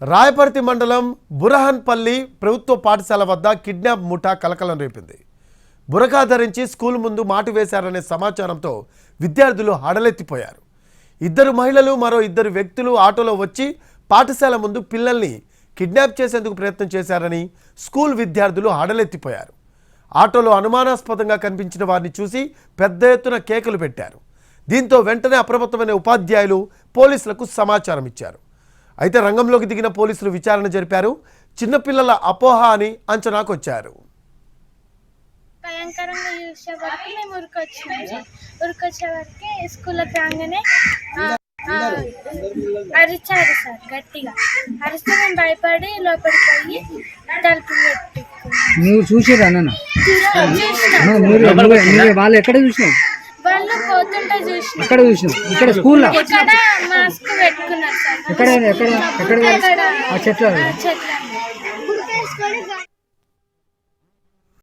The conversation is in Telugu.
రాయపర్తి మండలం బురహన్పల్లి ప్రభుత్వ పాఠశాల వద్ద కిడ్నాప్ ముఠా కలకలం రేపింది. బురకా ధరించి స్కూల్ ముందు మాటు వేశారనే సమాచారంతో విద్యార్థులు హడలెత్తిపోయారు. ఇద్దరు మహిళలు మరో ఇద్దరు వ్యక్తులు ఆటోలో వచ్చి పాఠశాల ముందు పిల్లల్ని కిడ్నాప్ చేసేందుకు ప్రయత్నం చేశారని స్కూల్ విద్యార్థులు హడలెత్తిపోయారు. ఆటోలో అనుమానాస్పదంగా కనిపించిన వారిని చూసి పెద్ద ఎత్తున కేకలు పెట్టారు. దీంతో వెంటనే అప్రమత్తమైన ఉపాధ్యాయులు పోలీసులకు సమాచారం ఇచ్చారు అయితే రంగంలోకి దిగిన పోలీసులు విచారణ జరిపారు. చిన్నపిల్లల అపోహ అని అంచనాకు వచ్చారు. భయంకరంగా చూసే వరకు మేము ఉరికొచ్చినాం సార్ ఉరికొచ్చే వరకు స్కూల్కి రాగానే ఆ, ఆ, అరిచారు సార్ గట్టిగా. అరిస్తే మేము భయపడి లోపలికి పోయి తలుపు నువ్వు చూసిరా చూసినాం. వాళ్ళు ఎక్కడ చూసినావు వాళ్ళు పోతుంటే చూసినాం. ఎక్కడ చూసినావు ఇక్కడ స్కూల్లో? ఇక్కడ సార్ ఎక్కడ? ఎక్కడ? ఎక్కడ? ఆ చెట్ల